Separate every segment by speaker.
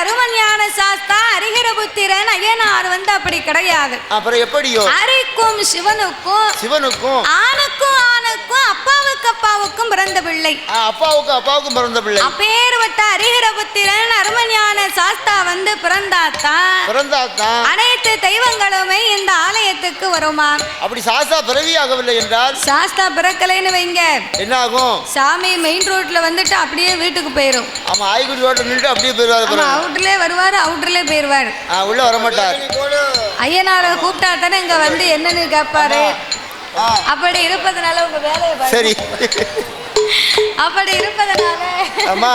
Speaker 1: அருமஞான சாஸ்தா அரிகர புத்திரன் ஐயனார் வந்து அப்படி கிடையாது.
Speaker 2: அப்புறம் எப்படியோ?
Speaker 1: அரிக்கும் சிவனுக்கும்
Speaker 2: சிவனுக்கும்.
Speaker 1: ஆணுக்கும் ஆணுக்கும் அப்பாவுக்கு அப்பாவுக்கும் பிறந்த பிள்ளை.
Speaker 2: ஆ, அப்பாவுக்கும் பிறந்த பிள்ளை.
Speaker 1: அப்பேர்பட்ட அரிகர புத்திரன் அருமஞான சாஸ்தா வந்து பிறந்தாத்தான்
Speaker 2: பிறந்தாத்தான்
Speaker 1: அனைத்து தெய்வங்களுமே இந்த ஆலயத்துக்கு வருமா?
Speaker 2: அப்படி சாஸ்தா பிறவியாகவில்லை என்றால்?
Speaker 1: சாஸ்தா பிறக்கலைன்னு வைங்க.
Speaker 2: என்ன ஆகும்
Speaker 1: சாமி மெயின் ரோட்ல வந்துட்டு அப்படியே வீட்டுக்கு போயிரும்.
Speaker 2: ஆமா ஆய்குடி ரோட்டில் நின்று அப்படியே போயிருவாரு
Speaker 1: அவுட்லயே வருவாரு அவுட்லயே போயிருவாரு.
Speaker 2: ஆ, உள்ள வரமாட்டார்.
Speaker 1: ஐயனாரை கூப்பிட்டா தானே இங்க வந்து என்னன்னு கேட்பாரு. அப்படி இருப்பதனால உங்க வேலையை.
Speaker 2: சரி.
Speaker 1: அப்படி இருப்பதனால
Speaker 2: ஆமா.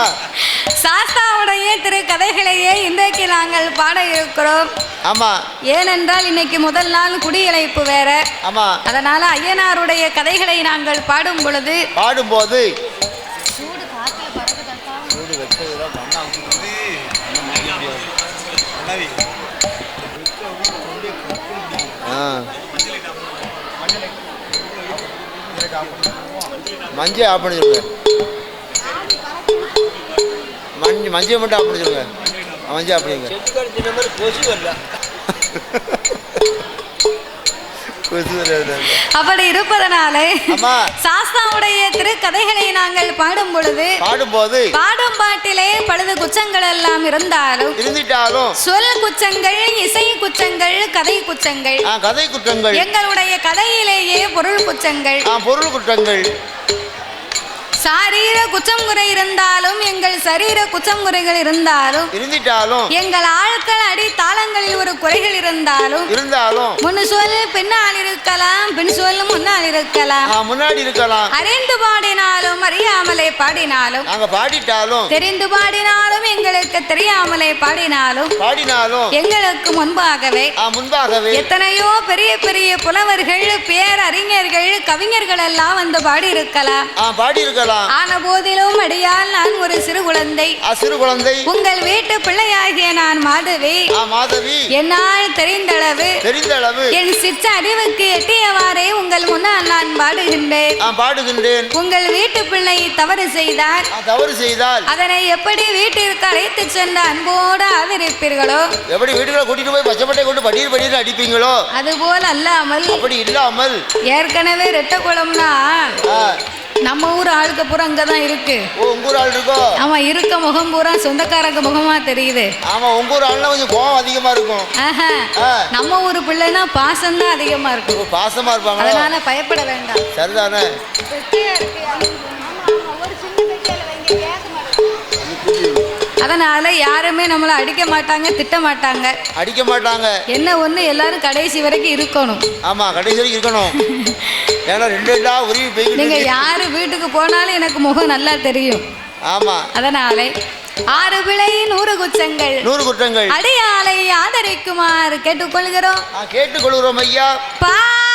Speaker 1: சாஸ்தாவுடைய திரு கதைகளையே இன்றைக்கு நாங்கள் பாட இருக்கிறோம்.
Speaker 2: ஆமா.
Speaker 1: ஏனென்றால் இன்னைக்கு முதல் நாள் குடியழைப்பு வேற.
Speaker 2: ஆமா.
Speaker 1: அதனால ஐயனாருடைய கதைகளை நாங்கள் பாடும் பொழுது
Speaker 2: பாடும்போது மஞ்சள் ஆஃப் பண்ணி சொல்லுங்க. மஞ்சள் மஞ்சள் மட்டும் ஆஃப் பண்ணி சொல்லுங்க. மஞ்சள் ஆஃப் பண்ணிங்க.
Speaker 1: அப்படி இருப்பதனால சாஸ்தாவுடைய திரு கதைகளை நாங்கள் பாடும் பொழுது
Speaker 2: பாடும்போது
Speaker 1: பாடும் பாட்டிலே பழுது குச்சங்கள் எல்லாம் இருந்தாலும்
Speaker 2: இருந்துட்டாலும்
Speaker 1: சொல் குச்சங்கள் இசை குச்சங்கள் கதை குச்சங்கள்
Speaker 2: கதை குற்றங்கள்.
Speaker 1: எங்களுடைய கதையிலேயே பொருள் குச்சங்கள்.
Speaker 2: பொருள் குற்றங்கள்.
Speaker 1: சாரீர குச்சம் குறை இருந்தாலும் எங்கள் சரீர குச்சம் குறைகள் இருந்தாலும்
Speaker 2: இருந்துட்டாலும்
Speaker 1: எங்கள் ஆட்கள் அடி தாளங்களில் ஒரு குறைகள் இருந்தாலும்
Speaker 2: இருந்தாலும்
Speaker 1: முன்னு சொல் பின்னால் இருக்கலாம் பின் சொல் முன்னால் இருக்கலாம்.
Speaker 2: முன்னாடி இருக்கலாம்.
Speaker 1: அறிந்து பாடினாலும் அறியாமலே பாடினாலும்
Speaker 2: நாங்க பாடிட்டாலும்
Speaker 1: தெரிந்து பாடினாலும் எங்களுக்கு தெரியாமலே பாடினாலும்
Speaker 2: பாடினாலும்
Speaker 1: எங்களுக்கு முன்பாகவே
Speaker 2: முன்பாகவே
Speaker 1: எத்தனையோ பெரிய பெரிய புலவர்கள் பேரறிஞர்கள் கவிஞர்கள் எல்லாம் வந்து பாடி இருக்கலாம்
Speaker 2: ஆ, பாடியிருக்கலாம்
Speaker 1: ஆன போதிலும் அடியால் நான் ஒரு சிறு குழந்தை.
Speaker 2: சிறு குழந்தை.
Speaker 1: உங்கள் வீட்டு பிள்ளையாகிய நான் மாதவி.
Speaker 2: மாதவி.
Speaker 1: என்னால் தெரிந்தளவு.
Speaker 2: தெரிந்த அளவு
Speaker 1: என் சிற்ற அறிவுக்கு எட்டியவாறே உங்கள் முன்னால் நான் பாடுகின்றேன்.
Speaker 2: பாடுகின்றேன்.
Speaker 1: உங்கள் வீட்டு பிள்ளை தவறு செய்தால்
Speaker 2: ஆ, தவறு செய்தால்.
Speaker 1: அதனை எப்படி வீட்டிற்கு அழைத்து சென்று அன்போடு ஆதரிப்பீர்களோ
Speaker 2: எப்படி வீட்டுக்குள்ள கூட்டிட்டு போய் பச்சைப்பட்டை கொண்டு படியில் படியில் அடிப்பீங்களோ?
Speaker 1: அதுபோல் அல்லாமல்
Speaker 2: அப்படி இல்லாமல்
Speaker 1: ஏற்கனவே ரெட்ட குளம்னா நம்ம ஊர் ஆளுக்கு பூரா அங்கே தான் இருக்கு.
Speaker 2: ஓ உங்கூர் ஆள் இருக்கோ?
Speaker 1: ஆமா இருக்க முகம் பூரா சொந்தக்காரங்க முகமா தெரியுது.
Speaker 2: ஆமா உங்கூர் ஆள்னா கொஞ்சம் கோவம் அதிகமா இருக்கும்.
Speaker 1: நம்ம ஊர் பிள்ளைனா பாசம் தான் அதிகமா இருக்கும்.
Speaker 2: பாசமா இருப்பாங்களோ?
Speaker 1: அதனால பயப்பட வேண்டாம்.
Speaker 2: சரிதானே?
Speaker 1: அதனால யாருமே நம்மளை அடிக்க மாட்டாங்க திட்ட மாட்டாங்க.
Speaker 2: அடிக்க மாட்டாங்க.
Speaker 1: என்ன ஒண்ணு எல்லாரும் கடைசி வரைக்கும் இருக்கணும்.
Speaker 2: ஆமா கடைசி வரைக்கும் இருக்கணும். ஏன்னா ரெண்டு ரெண்டா உருவி
Speaker 1: நீங்க
Speaker 2: போய்கிட்டு
Speaker 1: யாரு வீட்டுக்கு போனாலும் எனக்கு முகம் நல்லா தெரியும்.
Speaker 2: ஆமா.
Speaker 1: அதனாலே ஆறு பிழை நூறு குச்சங்கள்
Speaker 2: நூறு குற்றங்கள்.
Speaker 1: அடியாலை ஆதரிக்குமாறு கேட்டுக்கொள்கிறோம்.
Speaker 2: கேட்டுக்கொள்கிறோம் ஐயா.
Speaker 1: பாதி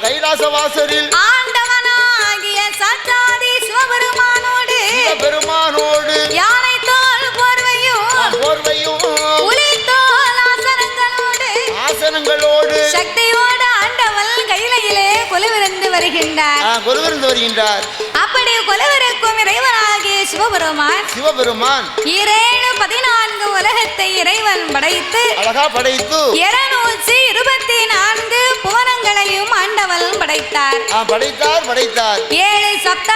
Speaker 2: கைலாசவாசரில்
Speaker 1: ஆண்டவனாகிய அப்படி கொலுவிருக்கும் இறைவனாகிய சிவபெருமான்
Speaker 2: சிவபெருமான்
Speaker 1: இரேழு பதினான்கு உலகத்தை இறைவன் படைத்து
Speaker 2: அழகா படைத்து
Speaker 1: இருநூற்றி இருபத்தி நான்கு புவன சப்தங்களையும் ஆண்டவன் படைத்தார்.
Speaker 2: படைத்தார் படைத்தார்.
Speaker 1: ஏழு சப்த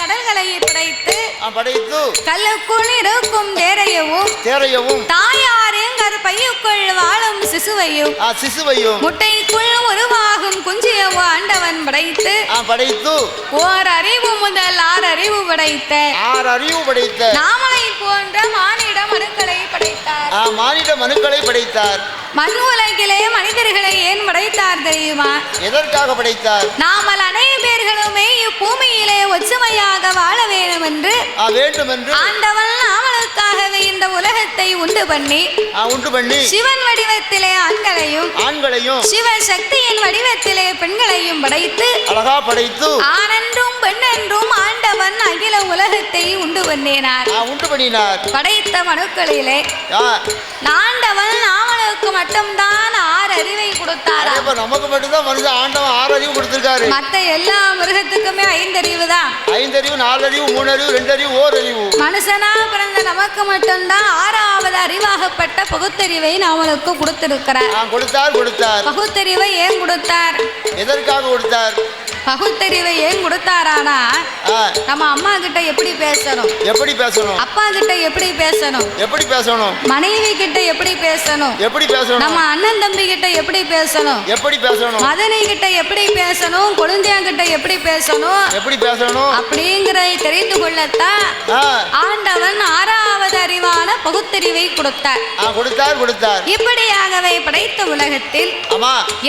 Speaker 1: கடல்களை படைத்து
Speaker 2: படைத்து
Speaker 1: கல்லுக்குள் இருக்கும் தேரையவும்
Speaker 2: தேரையவும்
Speaker 1: தாயாரின் கருப்பையுக்குள் வாழும் சிசுவையும்
Speaker 2: சிசுவையும்
Speaker 1: முட்டைக்குள் உருவாகும் குஞ்சியவும் ஆண்டவன் படைத்து
Speaker 2: படைத்து
Speaker 1: ஓர் அறிவு முதல் ஆறு அறிவு படைத்த
Speaker 2: ஆறு அறிவு படைத்த
Speaker 1: நாமலை போன்ற மானிட மனுக்களை படைத்தார்.
Speaker 2: மானிட மனுக்களை படைத்தார்.
Speaker 1: மண் உலகிலே மனிதர்களை ஏன் படைத்தார் தெரியுமா?
Speaker 2: எதற்காக படைத்தார்?
Speaker 1: நாமல் வாழ வேண்டும் என்று
Speaker 2: வேண்டும்
Speaker 1: பெண்களையும் படைத்து
Speaker 2: அழகா படைத்து
Speaker 1: ஆனன்றும் பெண்ணென்றும் ஆண்டவன் அகில உலகத்தை உண்டு பண்ணினார்.
Speaker 2: உண்டு பண்ணினார்.
Speaker 1: படைத்த மனுக்களிலே ஆண்டவன் நாமளுக்கு மட்டும்தான் ஆறு அறிவை கொடுத்தாரா?
Speaker 2: இப்ப நமக்கு மட்டும்தான் மனுஷன் ஆண்டவன் ஆறு
Speaker 1: மத்த எல்லா மிருகத்துக்குமே ஐந்தறிவு தான்.
Speaker 2: ஐந்தறிவு நாலு அறிவு மூணு ஓர் அறிவு.
Speaker 1: மனுஷனா பிறந்த நமக்கு மட்டும்தான் ஆறாவது அறிவாகப்பட்ட பகுத்தறிவை நம்மளுக்கு கொடுத்திருக்கிறார்.
Speaker 2: கொடுத்தார்
Speaker 1: பகுத்தறிவை ஏன் கொடுத்தார்?
Speaker 2: எதற்காக கொடுத்தார்?
Speaker 1: பகுத்தறிவை ஏன் கொடுத்தாரானா? நம்ம அம்மா கிட்ட எப்படி பேசணும்?
Speaker 2: எப்படி பேசணும்?
Speaker 1: அப்பா கிட்ட எப்படி பேசணும்?
Speaker 2: எப்படி பேசணும்?
Speaker 1: மனைவி கிட்ட எப்படி பேசணும்?
Speaker 2: எப்படி பேசணும்? பேசணும்.
Speaker 1: நம்ம அண்ணன் தம்பி கிட்ட எப்படி பேசணும்?
Speaker 2: எப்படி பேசணும்?
Speaker 1: மதனை கிட்ட எப்படி பேசணும்? குழந்தையான் கிட்ட எப்படி பேசணும்?
Speaker 2: எப்படி பேசணும்?
Speaker 1: அப்படிங்கறதை தெரிந்து கொள்ளத்தான் ஆண்டவன் ஆறாவது அறிவான பகுத்தறிவை கொடுத்தார்.
Speaker 2: கொடுத்தார் கொடுத்தார்.
Speaker 1: இப்படியாகவே படைத்த உலகத்தில்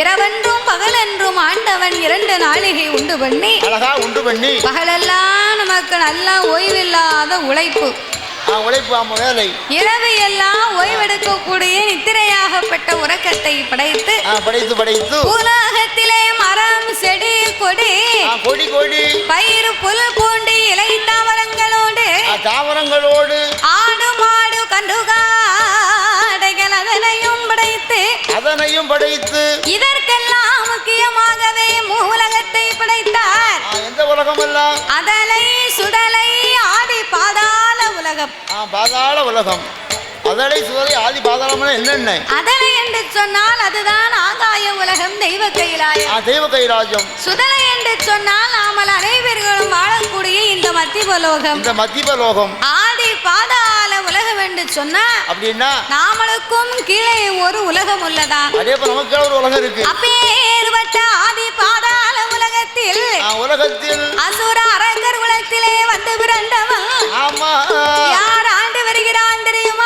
Speaker 1: இரவென்றும் பகலென்றும் ஆண்டவன் இரண்டு நாளிகை உண்டு பண்ணி
Speaker 2: அழகா உண்டு பண்ணி.
Speaker 1: பகலெல்லாம் நமக்கு நல்லா ஓய்வில்லாத உழைப்பு.
Speaker 2: உழைப்பு ஆமா வேலை.
Speaker 1: இரவு எல்லாம் ஓய்வெடுக்கக்கூடிய நித்திரையாகப்பட்ட உறக்கத்தை படைத்து
Speaker 2: படைத்து படைத்து.
Speaker 1: உலகத்திலே மரம் செடி கொடி
Speaker 2: கொடி கொடி.
Speaker 1: பயிர் புல் பூண்டி இலை தாவரங்களோடு
Speaker 2: தாவரங்களோடு.
Speaker 1: ஆடு மாடு கண்டுகா படைத்து
Speaker 2: அதனையும் படைத்து
Speaker 1: இதற்கெல்லாம் முக்கியமாகவே மூலகத்தை படைத்தார்.
Speaker 2: எந்த உலகம் எல்லாம்
Speaker 1: அதலை சுடலை ஆதி பாதாள உலகம்.
Speaker 2: பாதாள உலகம். அதலை சுவதை ஆதி பாதாளம்னா என்னென்ன?
Speaker 1: அதலை என்று சொன்னால் அதுதான் ஆகாய உலகம் தெய்வ கைலாயம்.
Speaker 2: தெய்வ கைலாயம்
Speaker 1: சுதலை என்று சொன்னால் நாமல் அனைவர்களும் வாழக்கூடிய இந்த மத்திபலோகம்
Speaker 2: இந்த மத்திபலோகம்
Speaker 1: ஆதி பாதாள உலகம் என்று சொன்னா
Speaker 2: அப்படின்னா?
Speaker 1: நாமளுக்கும் கீழே ஒரு உலகம் உள்ளதா
Speaker 2: அதே போல நமக்கு ஒரு உலகம் இருக்கு.
Speaker 1: அப்பேற்பட்ட ஆதி பாதாள உலகத்தில்
Speaker 2: உலகத்தில்.
Speaker 1: அசுர அரக்கர் உலகத்திலே வந்து பிறந்தவன்.
Speaker 2: ஆமா.
Speaker 1: யார் ஆண்டு வருகிறான் தெரியுமா?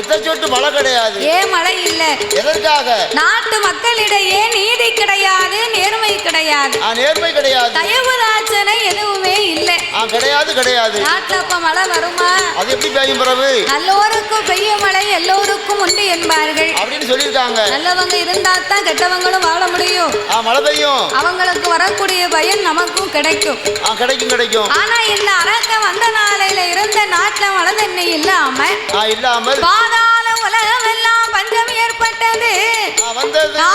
Speaker 2: ஒத்த சொட்டு மழை கிடையாது.
Speaker 1: ஏன் மழை இல்ல.
Speaker 2: எதற்காக?
Speaker 1: நாட்டு மக்களிடையே நீதி கிடையாது நேர்மை கிடையாது.
Speaker 2: நேர்மை கிடையாது.
Speaker 1: தயவு தாட்சணை எதுவுமே இல்லை.
Speaker 2: கிடையாது கிடையாது.
Speaker 1: நாட்டுல அப்ப மழை வருமா?
Speaker 2: அது எப்படி பெய்யும் பிறகு?
Speaker 1: நல்லோருக்கும் பெய்ய மழை எல்லோருக்கும் உண்டு என்பார்கள்.
Speaker 2: அப்படின்னு சொல்லியிருக்காங்க.
Speaker 1: நல்லவங்க இருந்தா தான் கெட்டவங்களும் வாழ முடியும்.
Speaker 2: மழை பெய்யும்.
Speaker 1: அவங்களுக்கு வரக்கூடிய பயன் நமக்கும் கிடைக்கும்.
Speaker 2: கிடைக்கும் கிடைக்கும்.
Speaker 1: ஆனா இந்த அரக்க வந்த நாளையில இருந்த நாட்டுல மழை தண்ணி இல்லாம
Speaker 2: இல்லாமல்
Speaker 1: பாதாள உலகம் எல்லாம் பஞ்சம் ஏற்பட்டது.
Speaker 2: ஆ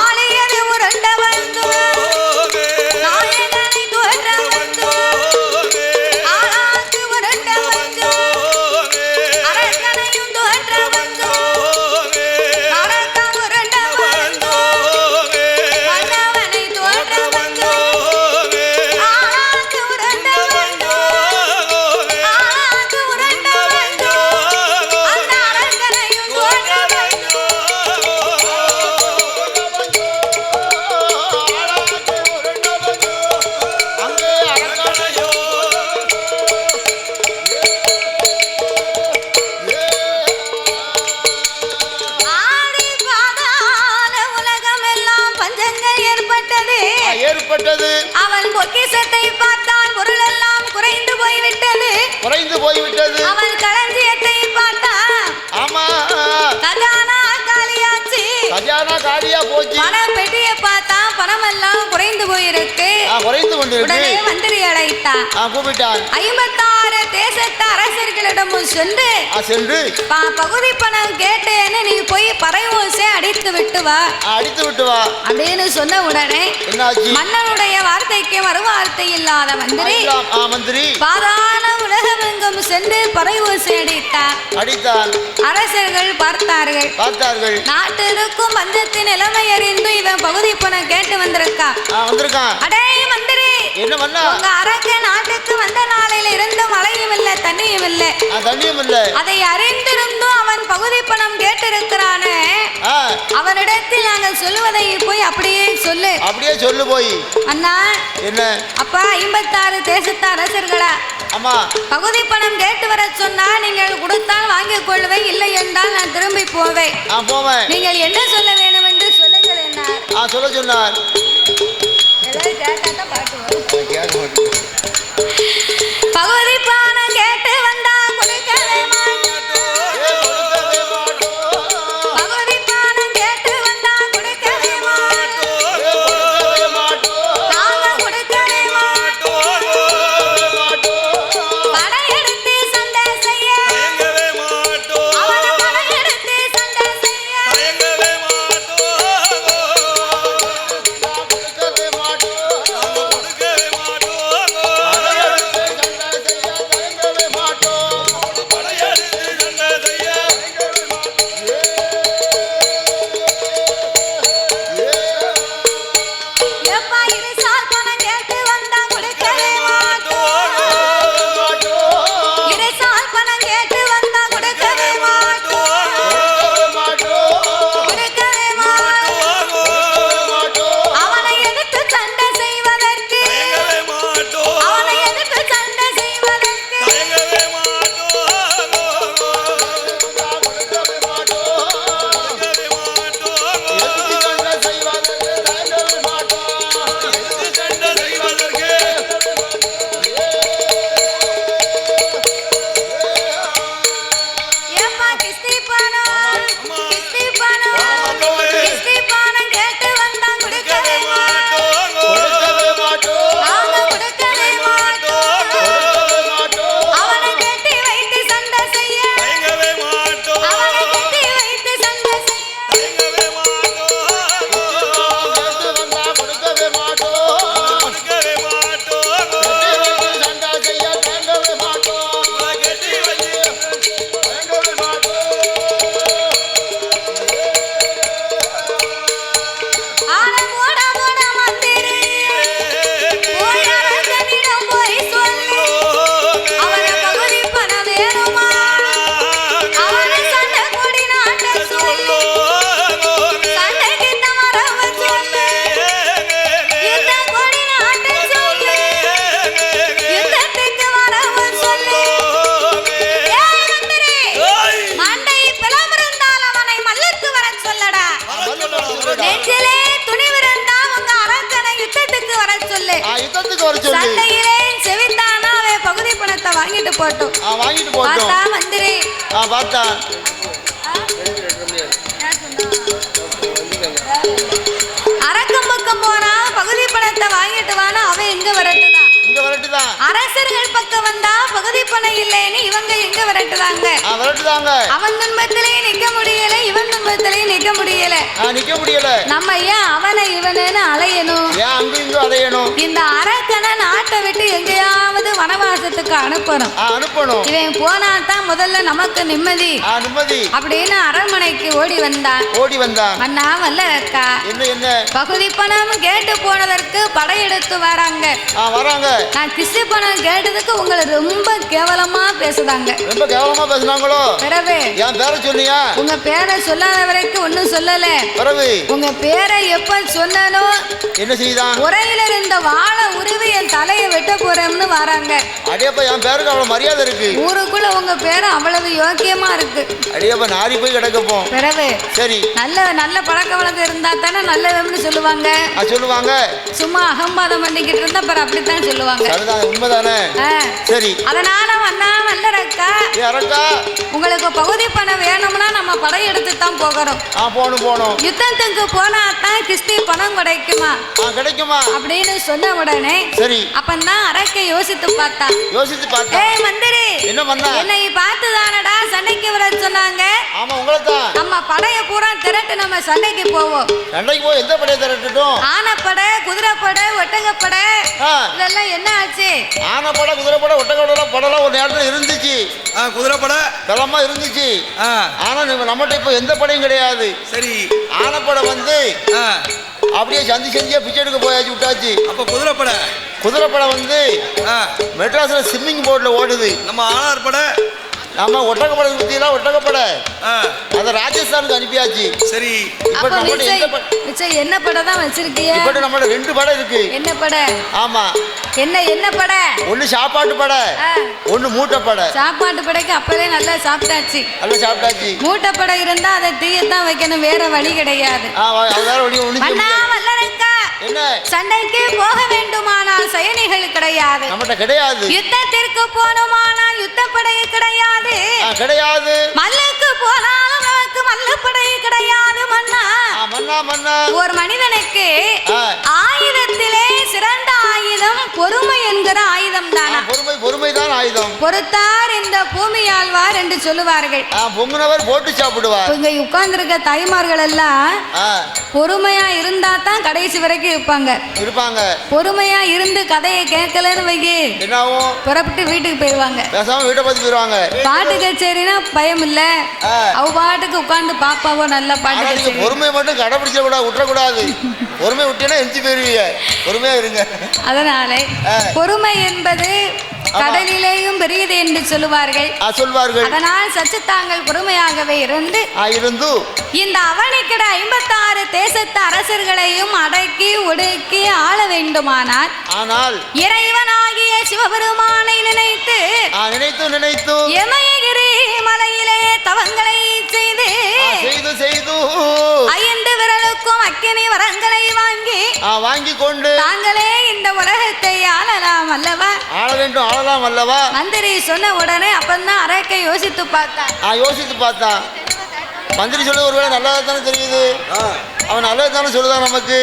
Speaker 1: போய்விட்டது. அவன் களஞ்சியத்தை பார்த்தான்.
Speaker 2: ஆமா.
Speaker 1: கஜானா காலியாச்சு.
Speaker 2: கஜானா காலியா போச்சு.
Speaker 1: பண பெட்டியை பார்த்தான். பணமெல்லாம் குறைந்து போயிருக்கு.
Speaker 2: குறைந்து கொண்டிருக்கு.
Speaker 1: உடனே மந்திரி அழைத்தான்.
Speaker 2: ஆ கூப்பிட்டான்
Speaker 1: ஐம்பத்தாறு தேசத்து அரசர்களிடமும் சென்று
Speaker 2: சென்று
Speaker 1: பகுதி பணம் கேட்டேன்னு நீ போய் பறைவோசை அடித்து விட்டு வா.
Speaker 2: அடித்து விட்டு வா.
Speaker 1: அப்படின்னு சொன்ன உடனே மன்னனுடைய வார்த்தைக்கு மறுவார்த்தை இல்லாத மந்திரி
Speaker 2: மந்திரி
Speaker 1: பாதாள உலகமெங்கும் சென்று பறைவோசை அடித்தார்
Speaker 2: அடித்தான்.
Speaker 1: அரசர்கள் பார்த்தார்கள்.
Speaker 2: பார்த்தார்கள்.
Speaker 1: நாட்டிற்கும் பஞ்சத்தின் நிலைமை அறிந்து இவன் பகுதி பணம் கேட்டு வந்திருக்கா
Speaker 2: ஆ வந்திருக்கான்.
Speaker 1: அடே மந்திரி.
Speaker 2: என்ன பண்ணா?
Speaker 1: உங்க அரக்க நாட்டுக்கு வந்த நாளையில இருந்த மழையும் இல்ல தண்ணியும் இல்ல
Speaker 2: ஆ தண்ணியும் இல்ல
Speaker 1: அதை அறிந்திருந்தும் அவன் பகுதி பணம் கேட்டிருக்கிறானே. அவனிடத்தில் நாங்கள் சொல்லுவதை போய் அப்படியே சொல்லு.
Speaker 2: அப்படியே சொல்லு போய்.
Speaker 1: அண்ணா
Speaker 2: என்ன?
Speaker 1: அப்பா ஐம்பத்தாறு தேசத்து அரசர்களா?
Speaker 2: ஆமா
Speaker 1: பகுதி பணம் கேட்டு வர சொன்னா நீங்கள் கொடுத்தால் வாங்கிக் கொள்வேன் இல்லை என்றால் நான் திரும்பி போவேன்.
Speaker 2: போவேன்.
Speaker 1: நீங்கள் என்ன சொல்ல வேண்டும் என்று சொல்லுங்கள்
Speaker 2: சொல்ல சொன்னார்.
Speaker 1: எல்லாரும் கேட்டாதான் பகுதி பணம் பார்த்தா அரக்கம் பக்கம் போனா பகுதி பணத்தை வாங்கிட்டு வானா அவன் எங்க வரட்டுதான்.
Speaker 2: இங்க வரட்டுதான்.
Speaker 1: அரசர்கள் பக்கம் வந்தா பகுதி பணம் இல்லைன்னு இவங்க எங்க வரட்டுதாங்க
Speaker 2: வரட்டுதாங்க.
Speaker 1: அவன் துன்பத்திலேயே நிக்க முடியல இவன் துன்பத்திலேயே நிக்க முடியல.
Speaker 2: நிக்க முடியல.
Speaker 1: நம்ம ஏன் அவனை இவனுன்னு அலையணும்?
Speaker 2: ஏன் அங்கும் இங்கும் அலையணும்?
Speaker 1: இந்த அரக்கனை வனவாசத்துக்கு அனுப்பணும்.
Speaker 2: அனுப்பணும்.
Speaker 1: இவன் போனா தான் முதல்ல நமக்கு நிம்மதி.
Speaker 2: நிம்மதி.
Speaker 1: அப்படின்னு அரண்மனைக்கு ஓடி வந்தான்.
Speaker 2: ஓடி வந்தான்.
Speaker 1: அண்ணா வல்லரக்கா
Speaker 2: என்ன என்ன?
Speaker 1: பகுதி பணம் கேட்டு போனதற்கு படையெடுத்து வராங்க.
Speaker 2: வராங்க.
Speaker 1: நான் கிஸ்தி பணம் கேட்டதுக்கு உங்களை ரொம்ப கேவலமா பேசுதாங்க.
Speaker 2: ரொம்ப கேவலமா பேசுனாங்களோ?
Speaker 1: பிறகு
Speaker 2: என் பேரை சொன்னியா?
Speaker 1: உங்க பேரை சொல்லாத வரைக்கும் ஒன்றும் சொல்லல.
Speaker 2: பிறகு
Speaker 1: உங்க பேரை எப்ப சொன்னனோ
Speaker 2: என்ன செய்தான்?
Speaker 1: உரையில இருந்த வாழை உருவி என் தலையை வெட்ட போறேன்னு வராங்க.
Speaker 2: அடியப்பா என் பேருக்கு அவ்வளவு மரியாதை இருக்கு.
Speaker 1: ஊருக்குள்ள உங்க பேரு அவ்வளவு யோக்கியமா இருக்கு.
Speaker 2: அடியப்பா நாரி போய் கிடக்கப்போம்
Speaker 1: பிறகு
Speaker 2: சரி.
Speaker 1: நல்ல நல்ல பழக்க வழக்கம் இருந்தா தானே நல்லவன்னு சொல்லுவாங்க.
Speaker 2: சொல்லுவாங்க.
Speaker 1: சும்மா அகம்பாதம் பண்ணிக்கிட்டு இருந்தா அப்புறம் அப்படித்தான் சொல்லுவாங்க.
Speaker 2: அதுதான் உண்மைதானே. சரி.
Speaker 1: அதனால வந்தா
Speaker 2: ஏ அரக்கா.
Speaker 1: உங்களுக்கு பகுதி பணம் வேணும்னா நம்ம படையெடுத்து தான் போகிறோம்.
Speaker 2: ஆ போகணும்
Speaker 1: யுத்தத்துக்கு போனா தான் கிஸ்தி பணம் கிடைக்குமா?
Speaker 2: கிடைக்குமா?
Speaker 1: அப்படின்னு சொன்ன உடனே
Speaker 2: சரி.
Speaker 1: அப்பந்தான் அரக்கை யோசித்து பார்த்தா
Speaker 2: யோசித்து பார்த்தா
Speaker 1: ஏய் மந்திரி.
Speaker 2: என்ன பண்ணா?
Speaker 1: என்னை பார்த்து தானடா சண்டைக்கு வர சொன்னாங்க.
Speaker 2: ஆமா உங்களை தான்
Speaker 1: நம்ம படைய பூரா திரட்டு நம்ம சண்டைக்கு போவோம்.
Speaker 2: சண்டைக்கு போய் எந்த படையை திரட்டட்டும்?
Speaker 1: ஆனைப்படை குதிரைப்படை ஒட்டகப்படை.
Speaker 2: ஆ.
Speaker 1: இதெல்லாம் என்ன ஆச்சு?
Speaker 2: ஆனைப்படை குதிரைப்படை ஒட்டக்கடலாம் படலாம் ஒரு நேரத்தில் இருந்துச்சு.
Speaker 3: ஆ குதிரைப்படை.
Speaker 2: பலமா இருந்துச்சு.
Speaker 3: ஆ.
Speaker 2: ஆனா நம்ம- நம்மகிட்ட இப்போ எந்த படையும் கிடையாது.
Speaker 3: சரி.
Speaker 2: ஆனைப்படை வந்து
Speaker 3: ஆ.
Speaker 2: அப்படியே சந்தி சந்தியா பிச்சை எடுக்க போயாச்சு விட்டாச்சு.
Speaker 3: அப்போ குதிரைப்படை.
Speaker 2: குதிரைப்படை வந்து
Speaker 3: ஆ.
Speaker 2: மெட்ராஸ்ல ஸ்விம்மிங் போர்டில் ஓடுது.
Speaker 3: நம்ம ஆனார் படை.
Speaker 2: நம்ம ஒட்டக்கப்படை பற்றியெல்லாம் ஒட்டக்கப்படை
Speaker 3: ஆ.
Speaker 2: அதை ராஜஸ்தானுக்கு அனுப்பியாச்சு.
Speaker 3: சரி.
Speaker 2: இப்போ
Speaker 1: மிச்சம் என்ன படை தான் வச்சிருக்கிய?
Speaker 2: இப்போ நம்மகிட்ட ரெண்டு படை இருக்கு.
Speaker 1: என்ன படை?
Speaker 2: ஆமா.
Speaker 1: என்ன என்ன படை?
Speaker 2: ஒன்று சாப்பாட்டு படை
Speaker 1: ஆ,
Speaker 2: ஒன்று மூட்டை படை.
Speaker 1: சாப்பாட்டு படைக்கு அப்பவே நல்லா சாப்பிட்டாச்சு.
Speaker 2: நல்லா சாப்பிட்டாச்சு.
Speaker 1: மூட்டை படை இருந்தா அதை தீயத்தான் வைக்கணும் வேற வழி கிடையாது.
Speaker 2: வேற
Speaker 1: வல்லரக்கா
Speaker 2: என்ன
Speaker 1: சண்டைக்கு போக வேண்டுமானால் சயனிகள் கிடையாது.
Speaker 2: நம்மகிட்ட கிடையாது.
Speaker 1: யுத்தத்திற்கு போகணுமானால் யுத்தப்படை கிடையாது.
Speaker 2: கிடையாது.
Speaker 1: மல்லுக்கு போனாலும் நமக்கு மல்லப்படை கிடையாது மன்னா.
Speaker 2: மன்னா மன்னா.
Speaker 1: ஒரு மனிதனுக்கு. ஆயுதத்திலே சிறந்த ஆயுதம் பொறுமை என்கிற ஆயுதம் தானா?
Speaker 2: பொறுமை பொறுமை தான். ஆயுதம்.
Speaker 1: பொறுத்தார் இந்த பூமி ஆழ்வார் என்று சொல்லுவார்கள்.
Speaker 2: பொங்குனவர் போட்டு சாப்பிடுவார்.
Speaker 1: இங்க உட்கார்ந்துருக்க தாய்மார்கள் எல்லாம் பொறுமையா இருந்தா தான் கடைசி வரைக்கும் இருப்பாங்க.
Speaker 2: இருப்பாங்க.
Speaker 1: பொறுமையா இருந்து கதையை கேட்கலன்னு வைக்கி
Speaker 2: என்ன ஆகும்
Speaker 1: புறப்பட்டு வீட்டுக்கு போயிடுவாங்க
Speaker 2: பேசாம வீட்டை பார்த்து போயிடுவாங்க
Speaker 1: பாட்டு கச்சேரினா பயம் இல்ல. அவ பாட்டுக்கு உட்கார்ந்து பாப்பாவோ நல்ல பாட்டு கச்சேரி.
Speaker 2: பொறுமையை மட்டும் கடைபிடிச்ச கூடாது விட்டுறக்கூடாது. பொறுமை விட்டீங்கன்னா எஞ்சி போயிருவீங்க. பொறுமையா இருங்க.
Speaker 1: அதனால. பொறுமை என்பது கடலிலேயும் பெரியது என்று சொல்லுவார்கள்.
Speaker 2: சொல்வார்கள்.
Speaker 1: அதனால் சற்று தாங்கள் பொறுமையாகவே இருந்து
Speaker 2: இருந்து.
Speaker 1: இந்த அவனிக்கிட ஐம்பத்தாறு தேசத்து அரசர்களையும் அடக்கி ஒடுக்கி ஆள வேண்டுமானால்
Speaker 2: ஆனால்
Speaker 1: இறைவனாகிய சிவபெருமானை நினைத்து
Speaker 2: நினைத்து நினைத்து.
Speaker 1: எமயகிரி மலையிலே தவங்களை செய்து
Speaker 2: செய்து செய்து.
Speaker 1: ஐந்து விரலுக்கும் அக்கினி வரங்களை வாங்கி
Speaker 2: வாங்கி கொண்டு
Speaker 1: தாங்களே இந்த உலகத்தை ஆளலாம் அல்லவா?
Speaker 2: ஆள வேண்டும் ஆளலாம் அல்லவா?
Speaker 1: மந்திரி சொன்ன உடனே அப்பந்தான் அரக்கை யோசித்து பார்த்தான்.
Speaker 2: யோசித்து பார்த்தான். மந்திரி சொல்லுவது ஒருவேளை நல்லதா தானே தெரியுது?
Speaker 3: ஆ.
Speaker 2: அவன் நல்லது தானே சொல்லுதான் நமக்கு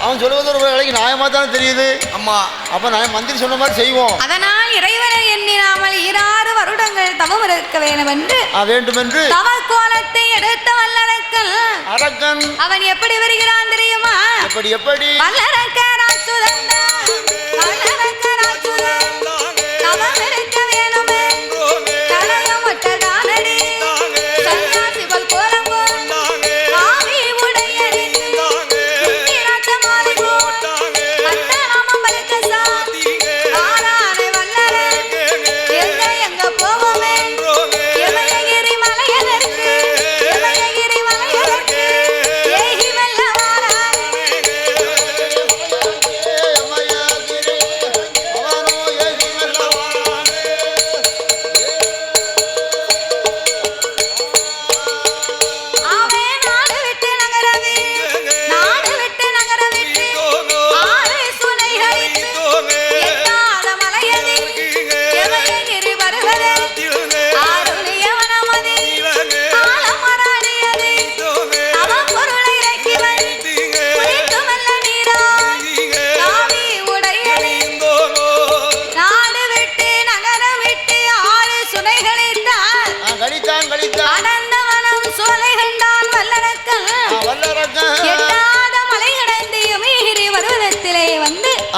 Speaker 2: அவன் சொல்லுவது ஒரு வேலைக்கு நியாயமா தானே தெரியுது?
Speaker 3: அம்மா
Speaker 2: அப்ப நான் மந்திரி சொன்ன மாதிரி செய்வோம்.
Speaker 1: அதனால் இறைவனை எண்ணினாமல் ஈராறு வருடங்கள் தவம் இருக்க வேண்டும் என்று
Speaker 2: ஆ வேண்டுமென்று
Speaker 1: தவ கோலத்தை எடுத்த வல்லரக்கல்.
Speaker 2: அரக்கன்
Speaker 1: அவன் எப்படி வருகிறான் தெரியுமா?
Speaker 2: எப்படி எப்படி?
Speaker 1: வல்லரக்கராச்சுதந்தா வல்லரக்கராச்சுதந்தா தவம் இருக்க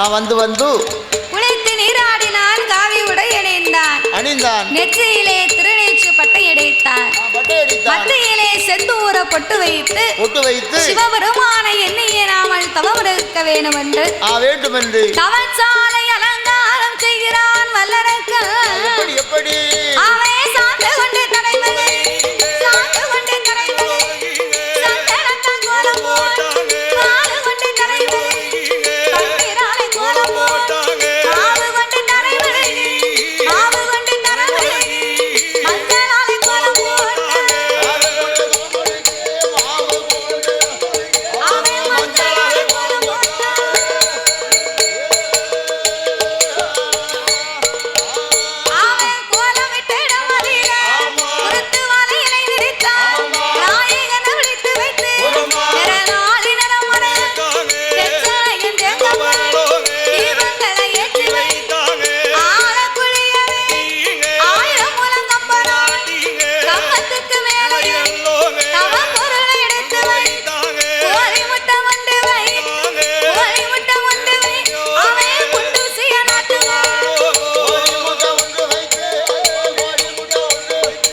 Speaker 2: வந்து வந்து.
Speaker 1: குளித்து நீராடினான் காவி உடை அணிந்தான்
Speaker 2: அணிந்தான்.
Speaker 1: நெற்றியிலே திருநீற்று பட்டை அடைத்தான் மத்தியிலே செந்தூர பொட்டு வைத்து
Speaker 2: பொட்டு வைத்து.
Speaker 1: சிவபெருமானை எண்ணிய நாமல் தவம் இருக்க வேண்டும் என்று
Speaker 2: வேண்டும் என்று
Speaker 1: தவச்சான்